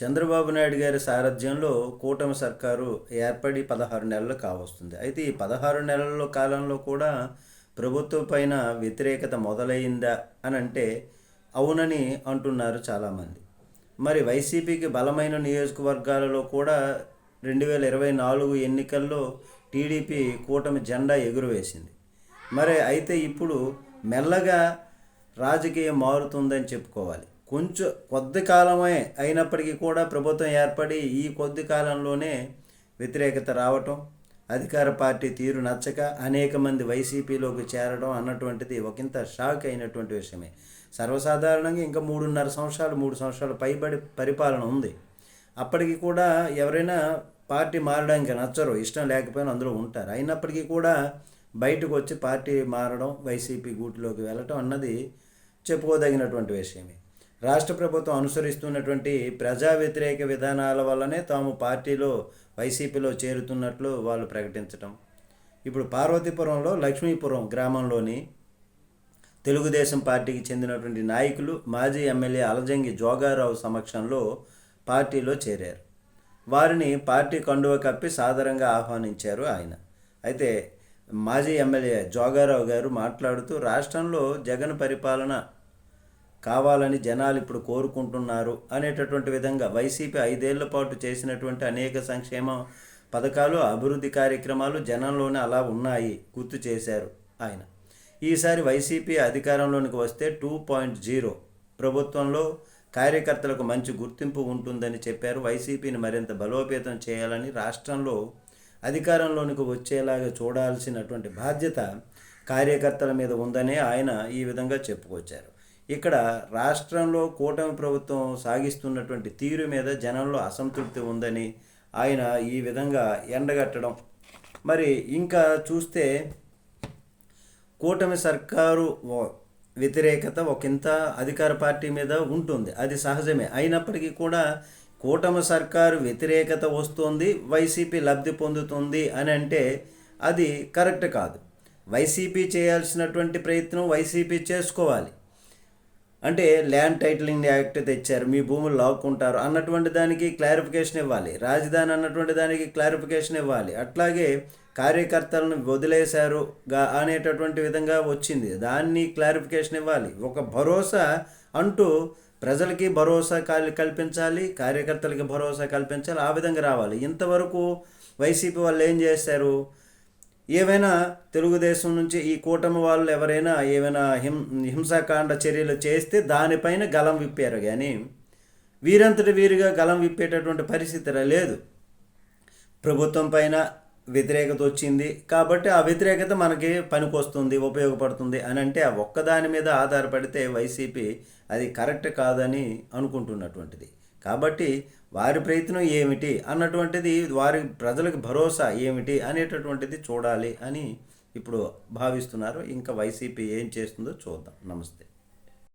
చంద్రబాబు నాయుడు గారి సారథ్యంలో కూటమి సర్కారు ఏర్పడి పదహారు నెలలు కావస్తుంది. అయితే ఈ పదహారు నెలల కాలంలో కూడా ప్రభుత్వం పైన వ్యతిరేకత మొదలైందా అని అంటే అవునని అంటున్నారు చాలామంది. మరి వైసీపీకి బలమైన నియోజకవర్గాలలో కూడా రెండు వేల ఇరవై నాలుగు ఎన్నికల్లో టీడీపీ కూటమి జెండా ఎగురవేసింది. మరి అయితే ఇప్పుడు మెల్లగా రాజకీయం మారుతుందని చెప్పుకోవాలి. కొంచెం కొద్ది కాలమే అయినప్పటికీ కూడా ప్రభుత్వం ఏర్పడి ఈ కొద్ది కాలంలోనే వ్యతిరేకత రావటం అధికార పార్టీ తీరు నచ్చక అనేక మంది వైసీపీలోకి చేరడం అన్నటువంటిది ఒకంత షాక్ అయినటువంటి విషయమే. సర్వసాధారణంగా ఇంకా మూడున్నర సంవత్సరాలు మూడు సంవత్సరాలు పైబడి పరిపాలన ఉంది. అప్పటికి కూడా ఎవరైనా పార్టీ మారడానికి నచ్చరు ఇష్టం లేకపోయినా అందులో ఉంటారు. అయినప్పటికీ కూడా బయటకు వచ్చి పార్టీ మారడం వైసీపీ గూటిలోకి వెళ్ళటం అన్నది చెప్పుకోదగినటువంటి విషయమే. రాష్ట్ర ప్రభుత్వం అనుసరిస్తున్నటువంటి ప్రజా వ్యతిరేక విధానాల వల్లనే తాము పార్టీలో వైసీపీలో చేరుతున్నట్లు వాళ్ళు ప్రకటించటం. ఇప్పుడు పార్వతీపురంలో లక్ష్మీపురం గ్రామంలోని తెలుగుదేశం పార్టీకి చెందినటువంటి నాయకులు మాజీ ఎమ్మెల్యే అలజంగి జోగారావు సమక్షంలో పార్టీలో చేరారు. వారిని పార్టీ కండువ కప్పి సాదరంగా ఆహ్వానించారు ఆయన. అయితే మాజీ ఎమ్మెల్యే జోగారావు గారు మాట్లాడుతూ రాష్ట్రంలో జగన్ పరిపాలన కావాలని జనాలు ఇప్పుడు కోరుకుంటున్నారు అనేటటువంటి విధంగా వైసీపీ ఐదేళ్ళ పాటు చేసినటువంటి అనేక సంక్షేమ పథకాలు అభివృద్ధి కార్యక్రమాలు జనంలోనే అలా ఉన్నాయి గుర్తు చేశారు ఆయన. ఈసారి వైసీపీ అధికారంలోనికి వస్తే టూ పాయింట్ జీరో. ప్రభుత్వంలో కార్యకర్తలకు మంచి గుర్తింపు ఉంటుందని చెప్పారు. వైసీపీని మరింత బలోపేతం చేయాలని రాష్ట్రంలో అధికారంలోనికి వచ్చేలాగా చూడాల్సినటువంటి బాధ్యత కార్యకర్తల మీద ఉందని ఆయన ఈ విధంగా చెప్పుకొచ్చారు. ఇక్కడ రాష్ట్రంలో కూటమి ప్రభుత్వం సాగిస్తున్నటువంటి తీరు మీద జనంలో అసంతృప్తి ఉందని ఆయన ఈ విధంగా ఎండగట్టడం. మరి ఇంకా చూస్తే కూటమి సర్కారు వ్యతిరేకత ఒకంత అధికార పార్టీ మీద ఉంటుంది. అది సహజమే. అయినప్పటికీ కూడా కూటమి సర్కారు వ్యతిరేకత వస్తుంది వైసీపీ లబ్ధి పొందుతుంది అని అంటే అది కరెక్ట్ కాదు. వైసీపీ చేయాల్సినటువంటి ప్రయత్నం వైసీపీ చేసుకోవాలి. అంటే ల్యాండ్ టైటిలింగ్ యాక్ట్ తెచ్చారు మీ భూములు లాక్కుంటారు అన్నటువంటి దానికి క్లారిఫికేషన్ ఇవ్వాలి. రాజధాని అన్నటువంటి దానికి క్లారిఫికేషన్ ఇవ్వాలి. అట్లాగే కార్యకర్తలను వదిలేశారుగా అనేటటువంటి విధంగా వచ్చింది. దాన్ని క్లారిఫికేషన్ ఇవ్వాలి. ఒక భరోసా అంటూ ప్రజలకి భరోసా కల్- కల్పించాలి కార్యకర్తలకి భరోసా కల్పించాలి ఆ విధంగా రావాలి. ఇంతవరకు వైసీపీ వాళ్ళు ఏం చేశారు? ఏవైనా తెలుగుదేశం నుంచి ఈ కూటమి వాళ్ళు ఎవరైనా ఏమైనా హిం హింసాకాండ చర్యలు చేస్తే దానిపైన గలం విప్పారు కానీ వీరంతటి వీరుగా గలం విప్పేటటువంటి పరిస్థితి లేదు. ప్రభుత్వం పైన వ్యతిరేకత వచ్చింది. కాబట్టి ఆ వ్యతిరేకత మనకి పనికొస్తుంది ఉపయోగపడుతుంది అని అంటే ఆ ఒక్కదాని మీద ఆధారపడితే వైసీపీ అది కరెక్ట్ కాదని అనుకుంటున్నటువంటిది. కాబట్టి వారి ప్రయత్నం ఏమిటి అన్నటువంటిది వారి ప్రజలకు భరోసా ఏమిటి అనేటటువంటిది చూడాలి అని ఇప్పుడు భావిస్తున్నారు. ఇంకా వైసీపీ ఏం చేస్తుందో చూద్దాం. నమస్తే.